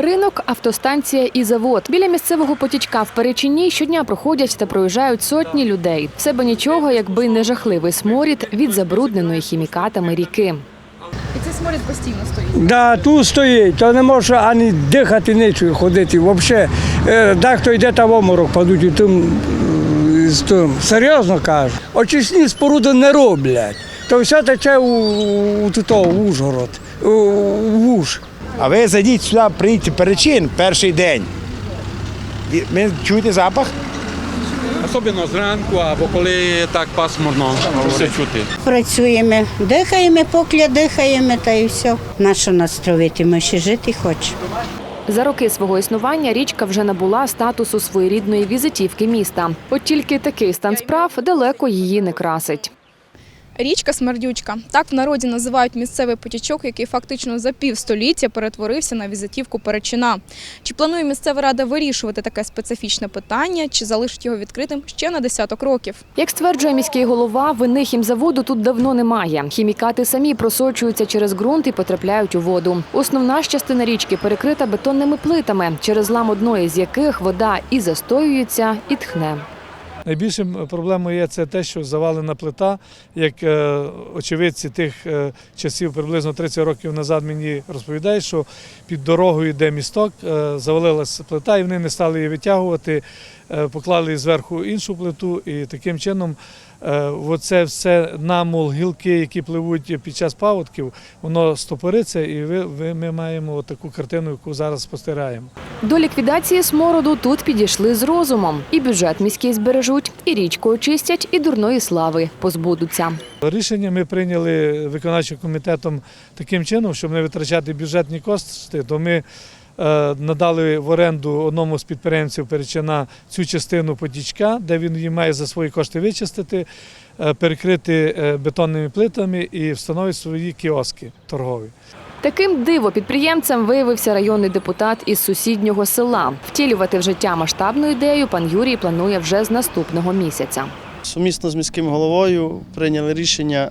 Ринок, автостанція і завод. Біля місцевого потічка в Перечині щодня проходять та проїжджають сотні людей. Все би нічого, якби не жахливий сморід від забрудненої хімікатами ріки. І цей сморід постійно стоїть. Да, тут стоїть, то не може ані дихати, нічого ходити. Взагалі, е, дехто йде та в оморок падуть і тим, е, з тим. Серйозно кажу. Очисні споруди не роблять. То все тече у, у, туто, в Ужгород, у, в Уж. А ви зайдіть сюди, приїдьте перечин перший день. І Ми чуєте запах? Особливо зранку або коли так пасмурно, все чути. Працюємо, дихаємо, поки дихаємо, та і все. На що нас травити? Ми ще жити хочемо. За роки свого існування річка вже набула статусу своєрідної візитівки міста. От тільки такий стан справ далеко її не красить. Річка Смердючка. Так в народі називають місцевий потічок, який фактично за півстоліття перетворився на візитівку Перечина. Чи планує місцева рада вирішувати таке специфічне питання, чи залишить його відкритим ще на десяток років? Як стверджує міський голова, вини хімзаводу тут давно немає. Хімікати самі просочуються через ґрунт і потрапляють у воду. Основна ж частина річки перекрита бетонними плитами, через злам одної з яких вода і застоюється, і тхне. Найбільшим проблемою є це те, що завалена плита, як е, очевидці тих е, часів, приблизно 30 років назад мені розповідають, що під дорогою, де місток, е, завалилася плита, і вони не стали її витягувати, поклали зверху іншу плиту, і таким чином е, оце все намул, гілки, які пливуть під час паводків, воно стопориться, і ми маємо таку картину, яку зараз спостерігаємо. До ліквідації смороду тут підійшли з розумом. І бюджет міський збережуть, і річку очистять, і дурної слави позбудуться. Рішення ми прийняли виконавчим комітетом таким чином, щоб не витрачати бюджетні кошти, то ми е, надали в оренду одному з підприємців Перечина цю частину потічка, де він її має за свої кошти вичистити, е, перекрити е, бетонними плитами і встановити свої кіоски торгові. Таким диво підприємцем виявився районний депутат із сусіднього села. Втілювати в життя масштабну ідею пан Юрій планує вже з наступного місяця. Сумісно з міським головою прийняли рішення,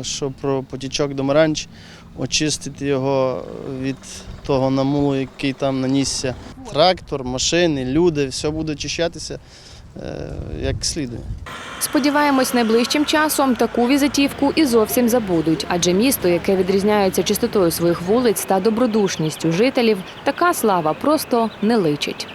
е, що про потічок до Маранч очистити його від того намулу, який там нанісся. Трактор, машини, люди, все буде очищатися е, як слідує. Сподіваємось, найближчим часом таку візитівку і зовсім забудуть, адже місто, яке відрізняється чистотою своїх вулиць та добродушністю жителів, така слава просто не личить.